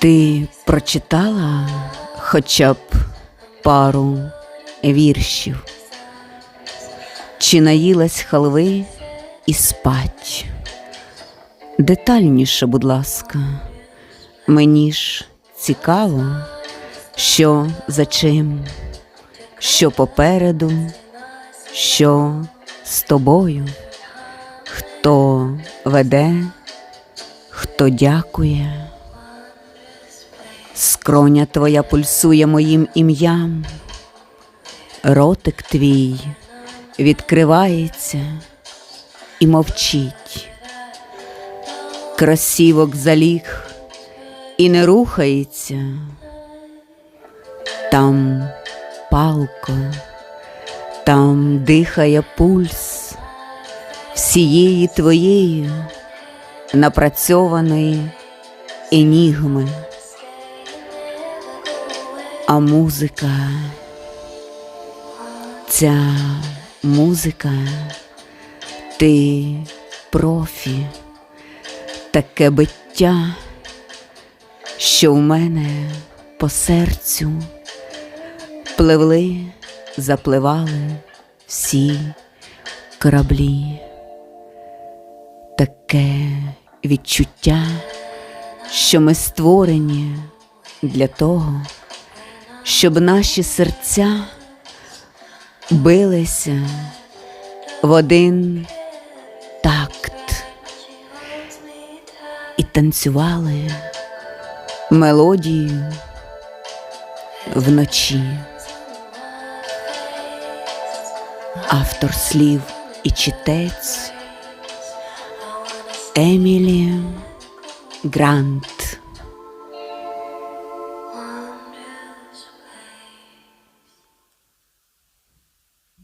Ти прочитала хоча б пару віршів, чи наїлась халви і спать? Детальніше, будь ласка, мені ж цікаво, що за чим, що попереду, що з тобою, хто веде, хто дякує. Скроня твоя пульсує моїм ім'ям, ротик твій відкривається і мовчить. Красівок заліг і не рухається. Там палко, там дихає пульс всієї твоєї напрацьованої енігми. А музика, ця музика, ти профі, таке биття, що в мене по серцю пливли, запливали всі кораблі, таке відчуття, що ми створені для того щоб наші серця билися в один такт і танцювали мелодію вночі. Автор слів і читець Емілі Грант.